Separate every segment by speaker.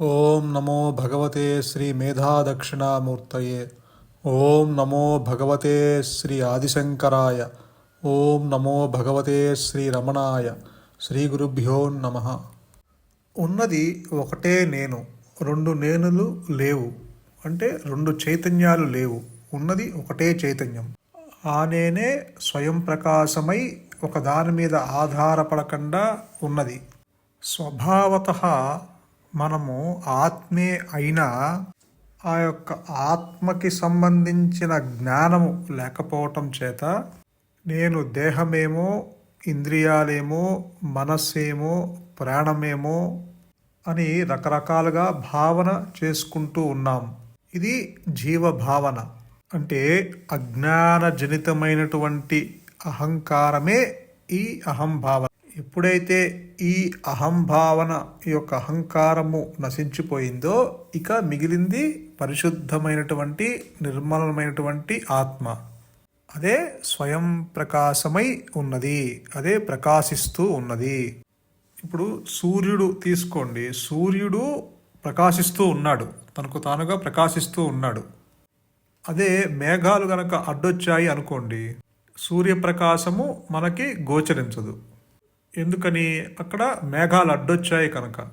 Speaker 1: ఓం నమో భగవతే శ్రీ మేధాదక్షిణామూర్తయే. ఓం నమో భగవతే శ్రీ ఆదిశంకరాయ. ఓం నమో భగవతే శ్రీ రమణాయ. శ్రీ గురుభ్యో నమ. ఉన్నది ఒకటే నేను రెండు నేనులు లేవు. అంటే రెండు చైతన్యాలు లేవు. ఉన్నది ఒకటే చైతన్యం. ఆ నేనే స్వయం ప్రకాశమై ఒక దాని మీద ఆధారపడకుండా ఉన్నది. స్వభావత మనము ఆత్మే అయినా ఆ యొక్క ఆత్మకి సంబంధించిన జ్ఞానము లేకపోవటం చేత నేను దేహమేమో ఇంద్రియాలేమో మనస్సేమో ప్రాణమేమో అని రకరకాలుగా భావన చేసుకుంటూ ఉన్నాం. ఇది జీవ భావన అంటే అజ్ఞానజనితమైనటువంటి అహంకారమే ఈ అహంభావన. ఎప్పుడైతే ఈ అహంభావన ఈ యొక్క అహంకారము నశించిపోయిందో ఇక మిగిలింది పరిశుద్ధమైనటువంటి నిర్మలమైనటువంటి ఆత్మ. అదే స్వయం ప్రకాశమై ఉన్నది. అదే ప్రకాశిస్తూ ఉన్నది. ఇప్పుడు సూర్యుడు తీసుకోండి. సూర్యుడు ప్రకాశిస్తూ ఉన్నాడు. తనకు తానుగా ప్రకాశిస్తూ ఉన్నాడు. అదే మేఘాలు గనక అడ్డొచ్చాయి అనుకోండి సూర్యప్రకాశము మనకి గోచరించదు. ఎందుకని? అక్కడ మేఘాలు అడ్డొచ్చాయి కనుక.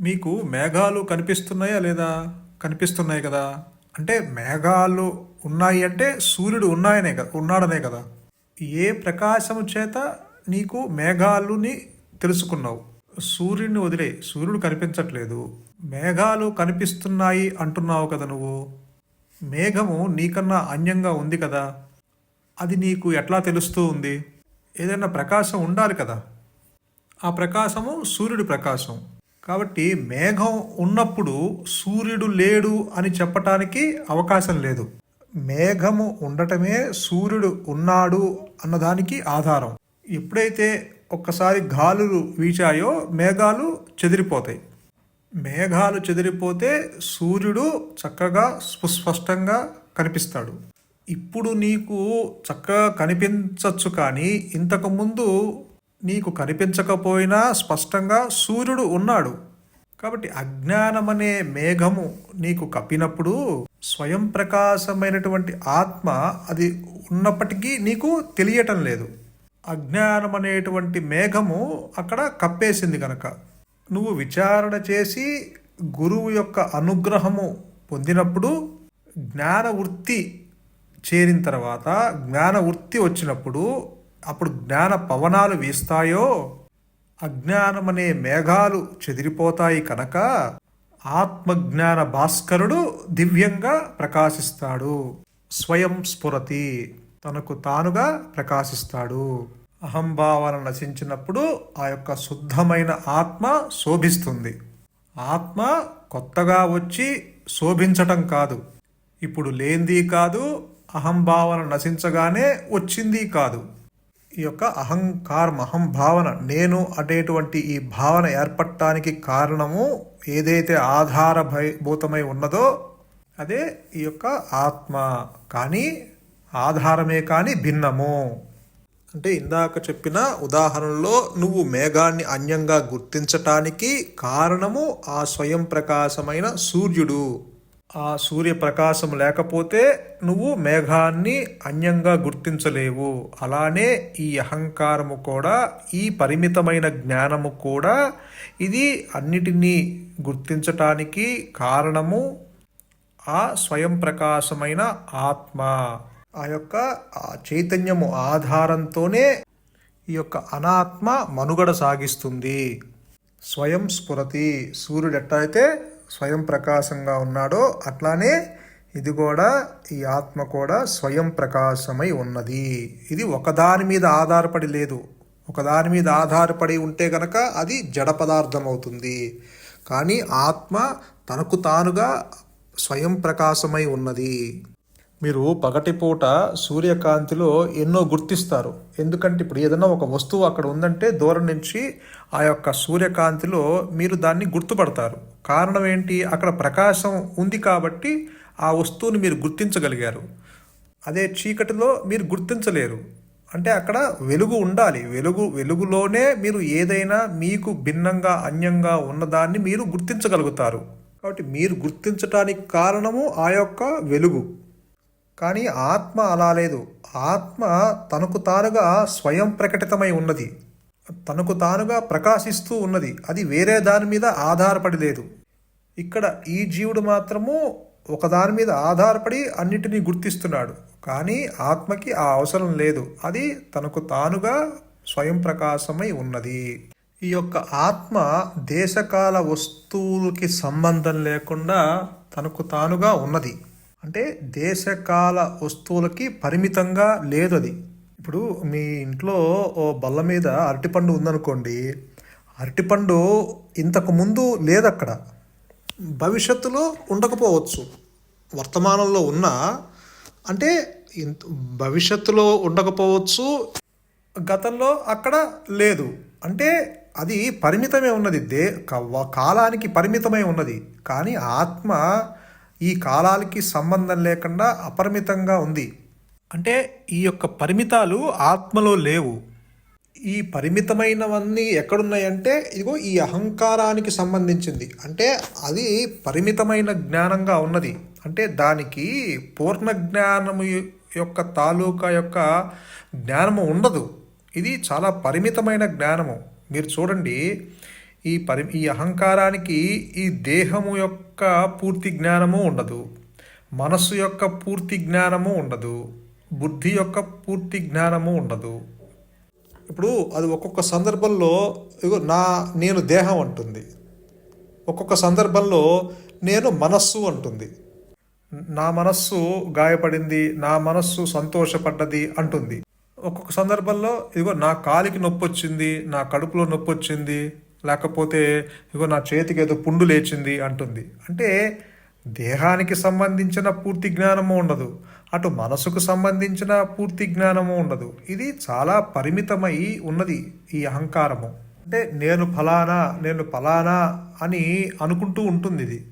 Speaker 1: మీకు మేఘాలు కనిపిస్తున్నాయా లేదా? కనిపిస్తున్నాయి కదా. అంటే మేఘాలు ఉన్నాయి అంటే సూర్యుడు ఉన్నాయనే కదా ఉన్నాడనే కదా. ఏ ప్రకాశము చేత నీకు మేఘాలుని తెలుసుకున్నావు? సూర్యుడిని వదిలే సూర్యుడు కనిపించట్లేదు. మేఘాలు కనిపిస్తున్నాయి అంటున్నావు కదా నువ్వు. మేఘము నీకన్నా అన్యంగా ఉంది కదా. అది నీకు ఎట్లా తెలుస్తూ ఉంది? ఏదైనా ప్రకాశం ఉండాలి కదా. ఆ ప్రకాశము సూర్యుడి ప్రకాశం. కాబట్టి మేఘం ఉన్నప్పుడు సూర్యుడు లేడు అని చెప్పటానికి అవకాశం లేదు. మేఘము ఉండటమే సూర్యుడు ఉన్నాడు అన్నదానికి ఆధారం. ఎప్పుడైతే ఒక్కసారి గాలులు వీచాయో మేఘాలు చెదిరిపోతాయి. మేఘాలు చెదిరిపోతే సూర్యుడు చక్కగా సుస్పష్టంగా కనిపిస్తాడు. ఇప్పుడు నీకు చక్కగా కనిపించవచ్చు కానీ ఇంతకుముందు నీకు కనిపించకపోయినా స్పష్టంగా సూర్యుడు ఉన్నాడు. కాబట్టి అజ్ఞానం అనే మేఘము నీకు కప్పినప్పుడు స్వయం ప్రకాశమైనటువంటి ఆత్మ అది ఉన్నప్పటికీ నీకు తెలియటం లేదు. అజ్ఞానం అనేటువంటి మేఘము అక్కడ కప్పేసింది కనుక నువ్వు విచారణ చేసి గురువు యొక్క అనుగ్రహము పొందినప్పుడు జ్ఞాన వృత్తి చేరిన తర్వాత జ్ఞాన వృత్తి వచ్చినప్పుడు అప్పుడు జ్ఞాన పవనాలు వీస్తాయో? అజ్ఞానమనే మేఘాలు చెదిరిపోతాయి కనుక ఆత్మజ్ఞాన భాస్కరుడు దివ్యంగా ప్రకాశిస్తాడు. స్వయం స్ఫురతి తనకు తానుగా ప్రకాశిస్తాడు. అహంభావన నశించినప్పుడు ఆ యొక్క శుద్ధమైన ఆత్మ శోభిస్తుంది. ఆత్మ కొత్తగా వచ్చి శోభించటం కాదు. ఇప్పుడు లేంది కాదు అహంభావన నశించగానే వచ్చింది కాదు. ఈ యొక్క అహంకారం అహంభావన నేను అనేటువంటి ఈ భావన ఏర్పడటానికి కారణము ఏదైతే ఆధారభూతమై ఉన్నదో అదే ఈ యొక్క ఆత్మ. కానీ ఆధారమే కానీ భిన్నము. అంటే ఇందాక చెప్పిన ఉదాహరణలో నువ్వు మేఘాన్ని అన్యంగా గుర్తించటానికి కారణము ఆ స్వయం ప్రకాశమైన సూర్యుడు. ఆ సూర్యప్రకాశం లేకపోతే నువ్వు మేఘాన్ని అన్యంగా గుర్తించలేవు. అలానే ఈ అహంకారము కూడా ఈ పరిమితమైన జ్ఞానము కూడా ఇది అన్నిటినీ గుర్తించటానికి కారణము ఆ స్వయం ప్రకాశమైన ఆత్మ. ఆ యొక్క ఆ చైతన్యము ఆధారంతోనే ఈ యొక్క అనాత్మ మనుగడ సాగిస్తుంది. స్వయం స్ఫురతి. సూర్యుడు ఎట్టయితే స్వయం ప్రకాశంగా ఉన్నాడో అట్లానే ఇది కూడా ఈ ఆత్మ కూడా స్వయం ప్రకాశమై ఉన్నది. ఇది ఒకదాని మీద ఆధారపడి లేదు. ఒకదాని మీద ఆధారపడి ఉంటే గనక అది జడ పదార్థం అవుతుంది కానీ ఆత్మ తనకు తానుగా స్వయం ప్రకాశమై ఉన్నది. మీరు పగటిపూట సూర్యకాంతిలో ఎన్నో గుర్తిస్తారు. ఎందుకంటే ఇప్పుడు ఏదైనా ఒక వస్తువు అక్కడ ఉందంటే దూరం నుంచి ఆ యొక్క సూర్యకాంతిలో మీరు దాన్ని గుర్తుపడతారు. కారణం ఏంటి? అక్కడ ప్రకాశం ఉంది కాబట్టి ఆ వస్తువుని మీరు గుర్తించగలిగారు. అదే చీకటిలో మీరు గుర్తించలేరు. అంటే అక్కడ వెలుగు ఉండాలి. వెలుగు వెలుగులోనే మీరు ఏదైనా మీకు భిన్నంగా అన్యంగా ఉన్నదాన్ని మీరు గుర్తించగలుగుతారు. కాబట్టి మీరు గుర్తించటానికి కారణము ఆ యొక్క వెలుగు. కానీ ఆత్మ అలా లేదు. ఆత్మ తనకు తానుగా స్వయం ప్రకటితమై ఉన్నది. తనకు తానుగా ప్రకాశిస్తూ ఉన్నది. అది వేరే దాని మీద ఆధారపడి లేదు. ఇక్కడ ఈ జీవుడు మాత్రము ఒకదాని మీద ఆధారపడి అన్నిటినీ గుర్తిస్తున్నాడు. కానీ ఆత్మకి ఆ అవసరం లేదు. అది తనకు తానుగా స్వయం ప్రకాశమై ఉన్నది. ఈ యొక్క ఆత్మ దేశకాల వస్తువులకి సంబంధం లేకుండా తనకు తానుగా ఉన్నది. అంటే దేశకాల వస్తువులకి పరిమితంగా లేదు అది ఇప్పుడు మీ ఇంట్లో ఓ బల్ల మీద అరటిపండు ఉందనుకోండి అరటిపండు ఇంతకు ముందు లేదక్కడ. భవిష్యత్తులో ఉండకపోవచ్చు. వర్తమానంలో ఉన్న అంటే ఇంత భవిష్యత్తులో ఉండకపోవచ్చు గతంలో అక్కడ లేదు. అంటే అది పరిమితమే ఉన్నది. దే క- కాలానికి పరిమితమై ఉన్నది. కానీ ఆత్మ ఈ కాలాలకి సంబంధం లేకుండా అపరిమితంగా ఉంది. అంటే ఈ యొక్క పరిమితాలు ఆత్మలో లేవు. ఈ పరిమితమైనవన్నీ ఎక్కడున్నాయంటే ఇదిగో ఈ అహంకారానికి సంబంధించింది. అంటే అది పరిమితమైన జ్ఞానంగా ఉన్నది. అంటే దానికి పూర్ణ జ్ఞానము యొక్క తాలూకా యొక్క జ్ఞానము ఉండదు. ఇది చాలా పరిమితమైన జ్ఞానము. మీరు చూడండి ఈ పరి ఈ అహంకారానికి ఈ దేహము యొక్క పూర్తి జ్ఞానము ఉండదు. మనస్సు యొక్క పూర్తి జ్ఞానము ఉండదు. బుద్ధి యొక్క పూర్తి జ్ఞానము ఉండదు. ఇప్పుడు అది ఒక్కొక్క సందర్భంలో ఇగో నా నేను దేహం అంటుంది. ఒక్కొక్క సందర్భంలో నేను మనస్సు అంటుంది. నా మనస్సు గాయపడింది నా మనస్సు సంతోషపడ్డది అంటుంది. ఒక్కొక్క సందర్భంలో ఇదిగో నా కాలికి నొప్పి వచ్చింది నా కడుపులో నొప్పి వచ్చింది లేకపోతే ఇగో నా చేతికి ఏదో పుండు లేచింది అంటుంది. అంటే దేహానికి సంబంధించిన పూర్తి జ్ఞానము ఉండదు. అటు మనసుకు సంబంధించిన పూర్తి జ్ఞానము ఉండదు. ఇది చాలా పరిమితమై ఉన్నది ఈ అహంకారము. అంటే నేను ఫలానా నేను ఫలానా అని అనుకుంటూ ఉంటుంది ఇది.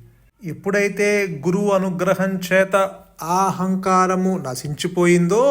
Speaker 1: ఎప్పుడైతే గురువు అనుగ్రహం చేత ఆ అహంకారము నశించిపోయిందో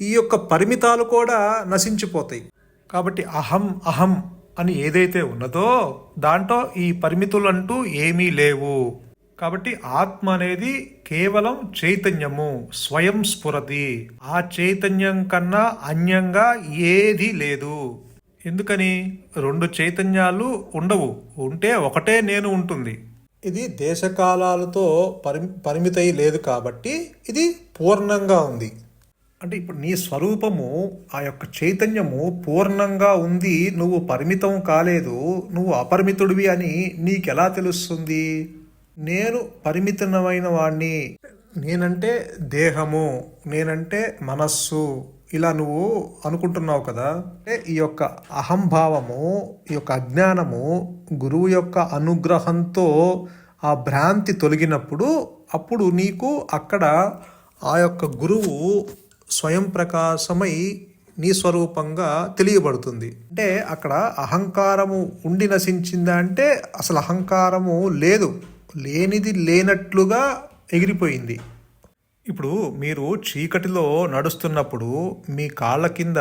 Speaker 1: ఈ యొక్క పరిమితాలు కూడా నశించిపోతాయి. కాబట్టి అహం అహం అని ఏదైతే ఉన్నదో దాంట్లో ఈ పరిమితులంటూ ఏమీ లేవు. కాబట్టి ఆత్మ అనేది కేవలం చైతన్యము స్వయం స్ఫురతి. ఆ చైతన్యం కన్నా అన్యంగా ఏది లేదు. ఎందుకని? రెండు చైతన్యాలు ఉండవు. ఉంటే ఒకటే నేను ఉంటుంది. ఇది దేశకాలాలతో పరి పరిమితై లేదు కాబట్టి ఇది పూర్ణంగా ఉంది. అంటే ఇప్పుడు నీ స్వరూపము ఆ యొక్క చైతన్యము పూర్ణంగా ఉంది నువ్వు పరిమితం కాలేదు నువ్వు అపరిమితుడివి అని నీకెలా తెలుస్తుంది? నేను పరిమితమైన వాణ్ణి. నేనంటే దేహము నేనంటే మనస్సు. ఇలా నువ్వు అనుకుంటున్నావు కదా? అంటే ఈ యొక్క అహంభావము ఈ యొక్క అజ్ఞానము గురువు యొక్క అనుగ్రహంతో ఆ భ్రాంతి తొలగినప్పుడు అప్పుడు నీకు అక్కడ ఆ యొక్క గురువు స్వయం ప్రకాశమై నీ స్వరూపంగా తెలియబడుతుంది. అంటే అక్కడ అహంకారము ఉండి నశించిందా అంటే అసలు అహంకారము లేదు. లేనిది లేనట్లుగా ఎగిరిపోయింది. ఇప్పుడు మీరు చీకటిలో నడుస్తున్నప్పుడు మీ కాళ్ళ కింద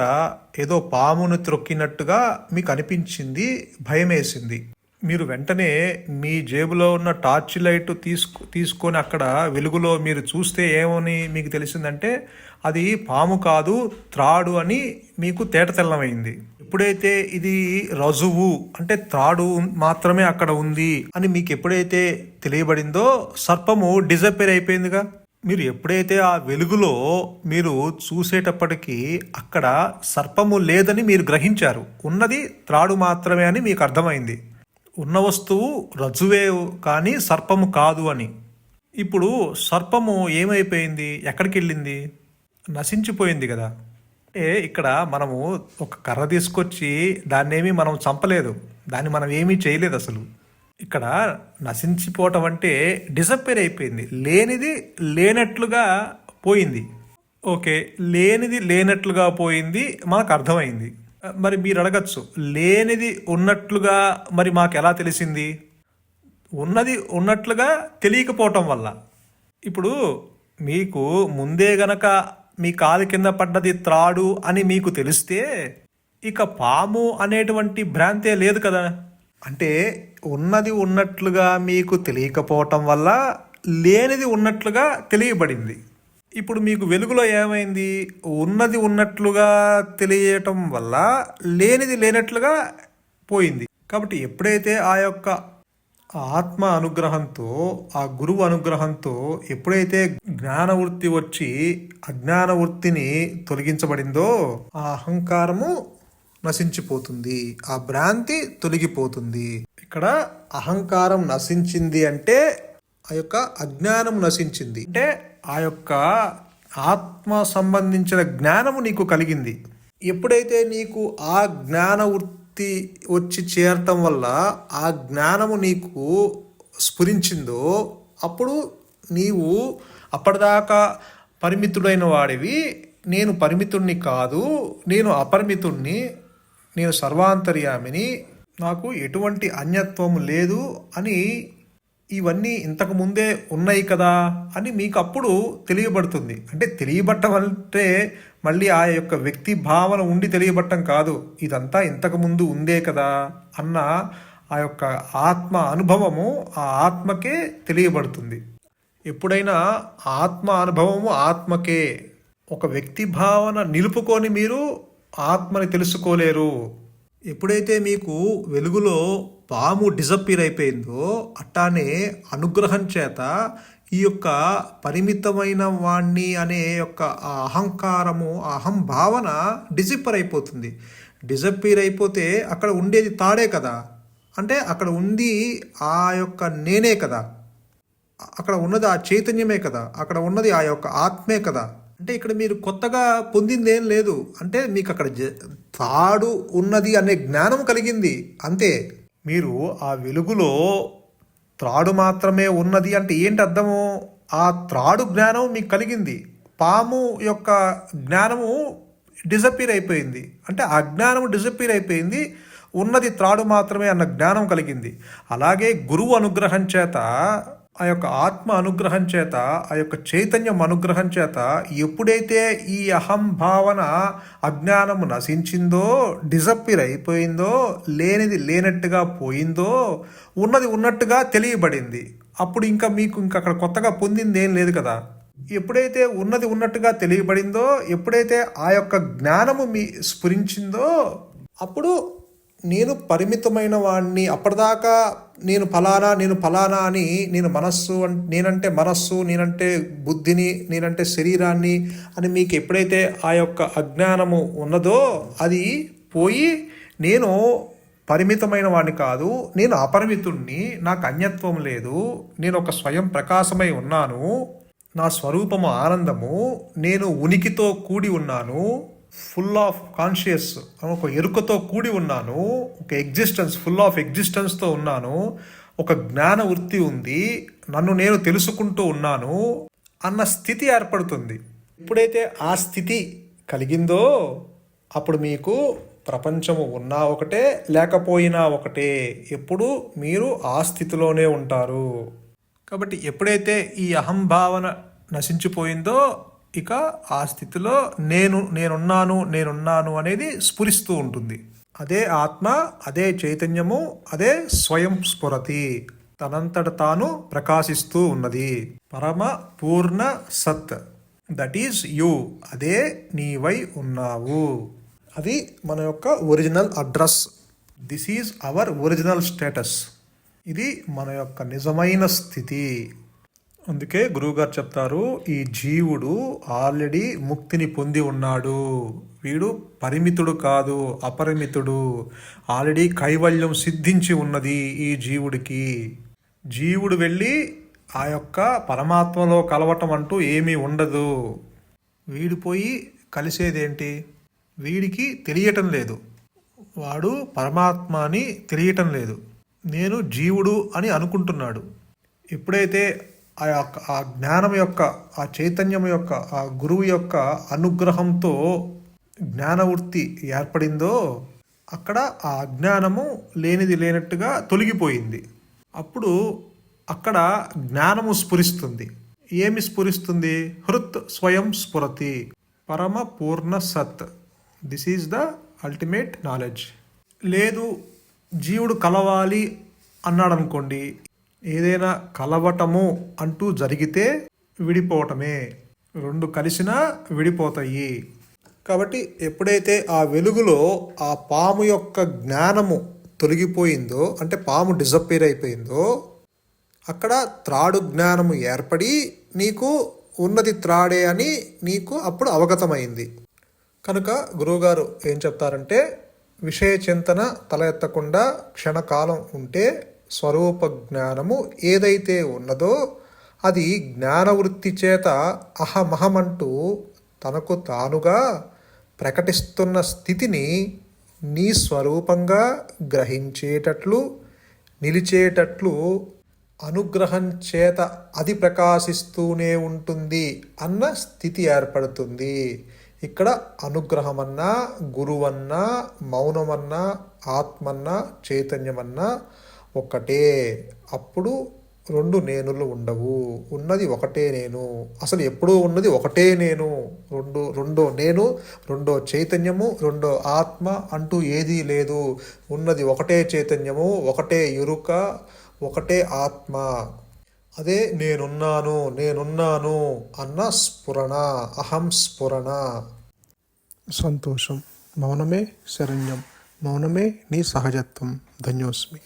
Speaker 1: ఏదో పామును త్రొక్కినట్టుగా మీకు అనిపించింది భయమేసింది. మీరు వెంటనే మీ జేబులో ఉన్న టార్చ్ లైట్ తీసుకు తీసుకొని అక్కడ వెలుగులో మీరు చూస్తే ఏమని మీకు తెలిసిందంటే అది పాము కాదు త్రాడు అని మీకు తేటతెల్లమైంది ఎప్పుడైతే ఇది రజువు అంటే త్రాడు మాత్రమే అక్కడ ఉంది అని మీకు ఎప్పుడైతే తెలియబడిందో సర్పము డిజపేర్ అయిపోయిందిగా. మీరు ఎప్పుడైతే ఆ వెలుగులో మీరు చూసేటప్పటికీ అక్కడ సర్పము లేదని మీరు గ్రహించారు ఉన్నది త్రాడు మాత్రమే అని మీకు అర్థమైంది. ఉన్న వస్తువు రజ్జువే కానీ సర్పము కాదు అని. ఇప్పుడు సర్పము ఏమైపోయింది? ఎక్కడికి వెళ్ళింది నశించిపోయింది కదా. అంటే ఇక్కడ మనము ఒక కర్ర తీసుకొచ్చి దాన్నేమి మనం చంపలేదు. దాన్ని మనం ఏమీ చేయలేదు అసలు. ఇక్కడ నశించిపోవటం అంటే డిసప్పేర్ అయిపోయింది. లేనిది లేనట్లుగా పోయింది. ఓకే లేనిది లేనట్లుగా పోయింది. మనకు అర్థమైంది. మరి మీరు అడగచ్చు లేనిది ఉన్నట్లుగా మరి మాకు ఎలా తెలిసింది? ఉన్నది ఉన్నట్లుగా తెలియకపోవటం వల్ల. ఇప్పుడు మీకు ముందే గనక మీ కాలు కింద పడ్డది త్రాడు అని మీకు తెలిస్తే ఇక పాము అనేటువంటి భ్రాంతే లేదు కదా. అంటే ఉన్నది ఉన్నట్లుగా మీకు తెలియకపోవటం వల్ల లేనిది ఉన్నట్లుగా తెలియబడింది. ఇప్పుడు మీకు వెలుగులో ఏమైంది? ఉన్నది ఉన్నట్లుగా తెలియటం వల్ల లేనిది లేనట్లుగా పోయింది. కాబట్టి ఎప్పుడైతే ఆ యొక్క ఆత్మ అనుగ్రహంతో ఆ గురువు అనుగ్రహంతో ఎప్పుడైతే జ్ఞానవృత్తి వచ్చి అజ్ఞాన వృత్తిని తొలగించబడిందో ఆ అహంకారము నశించిపోతుంది. ఆ భ్రాంతి తొలగిపోతుంది. ఇక్కడ అహంకారం నశించింది అంటే ఆ యొక్క అజ్ఞానం నశించింది. అంటే ఆ యొక్క ఆత్మ సంబంధించిన జ్ఞానము నీకు కలిగింది. ఎప్పుడైతే నీకు ఆ జ్ఞాన వృత్తి వచ్చి చేరటం వల్ల ఆ జ్ఞానము నీకు స్ఫురించిందో అప్పుడు నీవు అప్పటిదాకా పరిమితుడైన వాడివి. నేను పరిమితుణ్ణి కాదు నేను అపరిమితుణ్ణి నేను సర్వాంతర్యామిని నాకు ఎటువంటి అన్యత్వం లేదు అని ఇవన్నీ ఇంతకు ముందే ఉన్నాయి కదా అని మీకు అప్పుడు తెలియబడుతుంది. అంటే తెలియబట్టం అంటే మళ్ళీ ఆ యొక్క వ్యక్తి భావన ఉండి తెలియబట్టం కాదు. ఇదంతా ఇంతకు ముందు ఉందే కదా అన్న ఆ యొక్క ఆత్మ అనుభవము ఆ ఆత్మకే తెలియబడుతుంది. ఎప్పుడైనా ఆత్మ అనుభవము ఆత్మకే. ఒక వ్యక్తి భావన నిలుపుకొని మీరు ఆత్మని తెలుసుకోలేరు. ఎప్పుడైతే మీకు వెలుగులో పాము డిజప్పీర్ అయిపోయిందో అట్టానే అనుగ్రహం చేత ఈ యొక్క పరిమితమైన వాణ్ణి అనే యొక్క ఆ అహంకారము ఆ అహం భావన డిజిప్పర్ అయిపోతుంది. డిజప్పీర్ అయిపోతే అక్కడ ఉండేది తాడే కదా. అంటే అక్కడ ఉంది ఆ యొక్క నేనే కదా. అక్కడ ఉన్నది ఆ చైతన్యమే కదా. అక్కడ ఉన్నది ఆ యొక్క ఆత్మే కదా. అంటే ఇక్కడ మీరు కొత్తగా పొందింది ఏం లేదు. అంటే మీకు అక్కడ జ- తాడు ఉన్నది అనే జ్ఞానం కలిగింది. అంతే. మీరు ఆ వెలుగులో త్రాడు మాత్రమే ఉన్నది అంటే ఏంటి అర్థము? ఆ త్రాడు జ్ఞానం మీకు కలిగింది. పాము యొక్క జ్ఞానము డిసపీర్ అయిపోయింది. అంటే ఆ జ్ఞానము అయిపోయింది. ఉన్నది త్రాడు మాత్రమే అన్న జ్ఞానం కలిగింది. అలాగే గురువు అనుగ్రహం చేత ఆ యొక్క ఆత్మ అనుగ్రహం చేత ఆ యొక్క చైతన్యం అనుగ్రహం చేత ఎప్పుడైతే ఈ అహం భావన అజ్ఞానము నశించిందో డిజప్పిర్ అయిపోయిందో లేనిది లేనట్టుగా పోయిందో ఉన్నది ఉన్నట్టుగా తెలియబడింది. అప్పుడు ఇంకా మీకు ఇంకా అక్కడ కొత్తగా పొందింది ఏం లేదు కదా. ఎప్పుడైతే ఉన్నది ఉన్నట్టుగా తెలియబడిందో ఎప్పుడైతే ఆ యొక్క జ్ఞానము మీ స్ఫురించిందో అప్పుడు నేను పరిమితమైన వాడిని అప్పటిదాకా నేను ఫలానా నేను ఫలానా అని నేను మనస్సు నేనంటే మనస్సు నేనంటే బుద్ధిని నేనంటే శరీరాన్ని అని మీకు ఎప్పుడైతే ఆ యొక్క అజ్ఞానము ఉన్నదో అది పోయి నేను పరిమితమైన వాడిని కాదు నేను అపరిమితుణ్ణి నాకు అన్యత్వం లేదు నేను ఒక స్వయం ప్రకాశమై ఉన్నాను నా స్వరూపము ఆనందము నేను ఉనికితో కూడి ఉన్నాను ఫుల్ ఆఫ్ కాన్షియస్ ఒక ఎరుకతో కూడి ఉన్నాను ఒక ఎగ్జిస్టెన్స్ ఫుల్ ఆఫ్ ఎగ్జిస్టెన్స్తో ఉన్నాను ఒక జ్ఞాన వృత్తి ఉంది నన్ను నేను తెలుసుకుంటూ ఉన్నాను అన్న స్థితి ఏర్పడుతుంది. ఎప్పుడైతే ఆ స్థితి కలిగిందో అప్పుడు మీకు ప్రపంచము ఉన్నా ఒకటే లేకపోయినా ఒకటే ఎప్పుడు మీరు ఆ స్థితిలోనే ఉంటారు. కాబట్టి ఎప్పుడైతే ఈ అహంభావన నశించిపోయిందో ఇక ఆ స్థితిలో నేను నేనున్నాను నేనున్నాను అనేది స్ఫురిస్తూ ఉంటుంది. అదే ఆత్మ అదే చైతన్యము అదే స్వయం స్ఫురతి. తనంతట తాను ప్రకాశిస్తూ ఉన్నది. పరమ పూర్ణ సత్. దట్ ఈజ్ యు అదే నీవై ఉన్నావు. అది మన యొక్క original address. This is our original status ఇది మన యొక్క నిజమైన స్థితి. అందుకే గురువుగారు చెప్తారు ఈ జీవుడు ఆల్రెడీ ముక్తిని పొంది ఉన్నాడు. వీడు పరిమితుడు కాదు అపరిమితుడు. ఆల్రెడీ కైవల్యం సిద్ధించి ఉన్నది ఈ జీవుడికి. జీవుడు వెళ్ళి ఆ యొక్క పరమాత్మలో కలవటం అంటూ ఏమీ ఉండదు. వీడు పోయి కలిసేదేంటి? వీడికి తెలియటం లేదు. వాడు పరమాత్మని తెలియటం లేదు. నేను జీవుడు అని అనుకుంటున్నాడు. ఎప్పుడైతే ఆ యొక్క ఆ జ్ఞానం యొక్క ఆ చైతన్యం యొక్క ఆ గురువు యొక్క అనుగ్రహంతో జ్ఞానవృత్తి ఏర్పడిందో అక్కడ ఆ అజ్ఞానము లేనిది లేనట్టుగా తొలగిపోయింది. అప్పుడు అక్కడ జ్ఞానము స్ఫురిస్తుంది. ఏమి స్ఫురిస్తుంది? హృత్ స్వయం స్ఫురతి. పరమ పూర్ణ సత్. This is the ultimate knowledge. లేదు జీవుడు కలవాలి అన్నాడు అనుకోండి ఏదైనా కలవటము అంటూ జరిగితే విడిపోవటమే. రెండు కలిసినా విడిపోతాయి. కాబట్టి ఎప్పుడైతే ఆ వెలుగులో ఆ పాము యొక్క జ్ఞానము తొలగిపోయిందో అంటే పాము డిజప్పేర్ అయిపోయిందో అక్కడ త్రాడు జ్ఞానము ఏర్పడి నీకు ఉన్నది త్రాడే అని నీకు అప్పుడు అవగతమైంది. కనుక గురువుగారు ఏం చెప్తారంటే విషయ చింతన తల ఎత్తకుండా క్షణకాలం ఉంటే స్వరూప జ్ఞానము ఏదైతే ఉన్నదో అది జ్ఞానవృత్తి చేత అహమహమంటూ తనకు తానుగా ప్రకటిస్తున్న స్థితిని నీ స్వరూపంగా గ్రహించేటట్లు నిలిచేటట్లు అనుగ్రహం చేత అది ప్రకాశిస్తూనే ఉంటుంది అన్న స్థితి ఏర్పడుతుంది. ఇక్కడ అనుగ్రహమన్నా గురువన్నా మౌనమన్నా ఆత్మన్నా చైతన్యమన్నా ఒక్కటే. అప్పుడు రెండు నేనులు ఉండవు. ఉన్నది ఒకటే నేను. అసలు ఎప్పుడూ ఉన్నది ఒకటే నేను. రెండు రెండో నేను రెండో చైతన్యము రెండో ఆత్మ అంటూ ఏదీ లేదు. ఉన్నది ఒకటే చైతన్యము ఒకటే ఎరుక ఒకటే ఆత్మ. అదే నేనున్నాను నేనున్నాను అన్న స్ఫురణ అహం స్ఫురణ. సంతోషం. మౌనమే శరణ్యం. మౌనమే నీ సహజత్వం. ధన్యోస్మి.